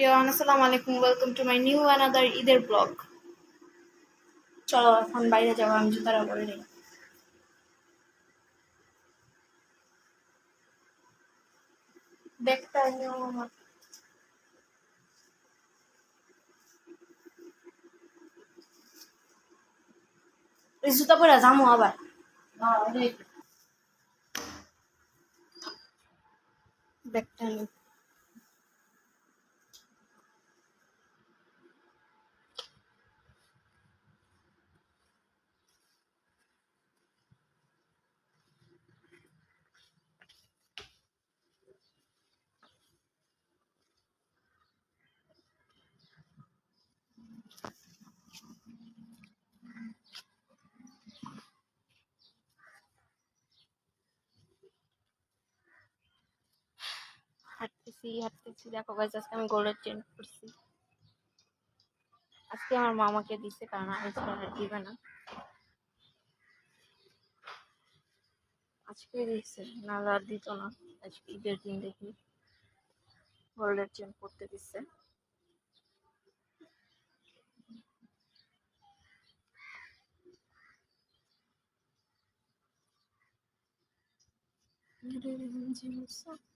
প্রিয়ান আসসালামু আলাইকুম welcome to my new another ঈদের ব্লগ চলো এখন বাইরে যাব, আমি জুতারা এই জুতা পরে যামো আবার। ব্যাগটা নিও হাঁটতেছি হাঁটতেছি। দেখো গাইজ আজকে আমি গোল্ডের চেন করছি। আজকে আমার মামাকে দিছে, কারণ আমি দিবে না। আজকে দিচ্ছে নাহলে আর দিত না। আজকে ঈদের দিন দেখি। গোল্ডের চেন করতে দিচ্ছে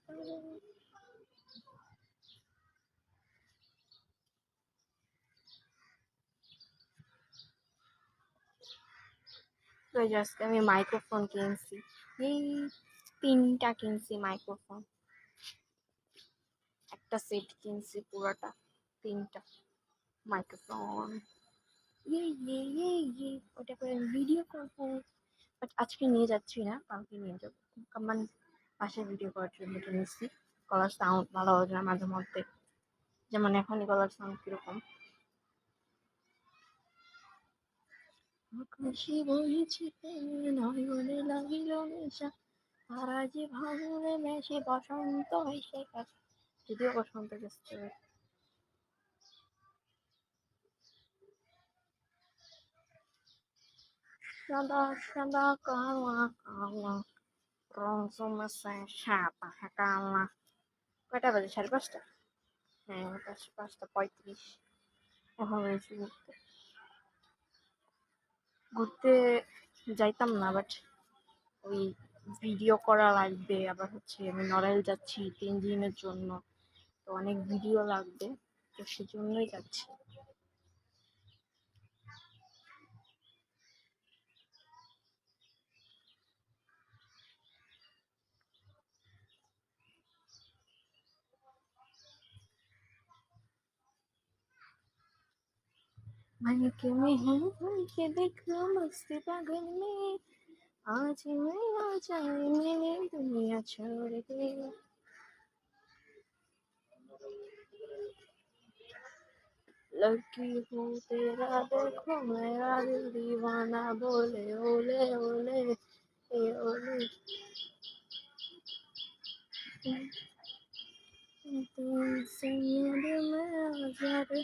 তো এই যে আজকে আমি মাইক্রোফোন কিনছি। এই তিনটা কিনছি মাইক্রোফোন একটা সেট কিনছি পুরোটা, তিনটা মাইক্রোফোন ইয়ে ইয়ে ইয়ে ইয়ে ওটা করে ভিডিও করব। বাট আজকে নিয়ে যাচ্ছি না, কালকে নিয়ে যাব। কারণ পাশে ভিডিও করার জন্য কিনেছি গলার সাউন্ড ভালো হবে না মাঝে মধ্যে। যেমন এখনই গলার সাউন্ড কীরকম। নয়নে লাগিল নেশা তারা যে ভাঙলে মেশে বসন্ত গেছে যদিও বসন্ত গেছে সাদা সাদা কালা কালা রং জমেছে সাদা, কালা। কয়টা বাজে? সাড়ে পাঁচটা? হ্যাঁ পাঁচ- পাঁচটা পঁয়ত্রিশ। এখন ঘুরতে যাইতাম না বাট ওই ভিডিও করা লাগবে, আবার হচ্ছে আমি নড়াইল যাচ্ছি তিন দিনের জন্য, তো অনেক ভিডিও লাগবে, তো সেজন্যই যাচ্ছি। मन के में है मन के देखो मस्ती पागल में। आज मैं आ जाए मैंने दुनिया छोड़ दे। हूँ तेरा, देखो मेरा दिल दीवाना, बोले, ओले ओले, ए, ओले। तुम से मेरे में आज़ाद और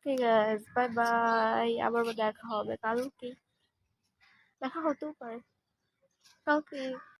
ওকে গাইস বাই বাই আবার দেখা হবে কালকে। দেখা হতেও পারে। কালকে।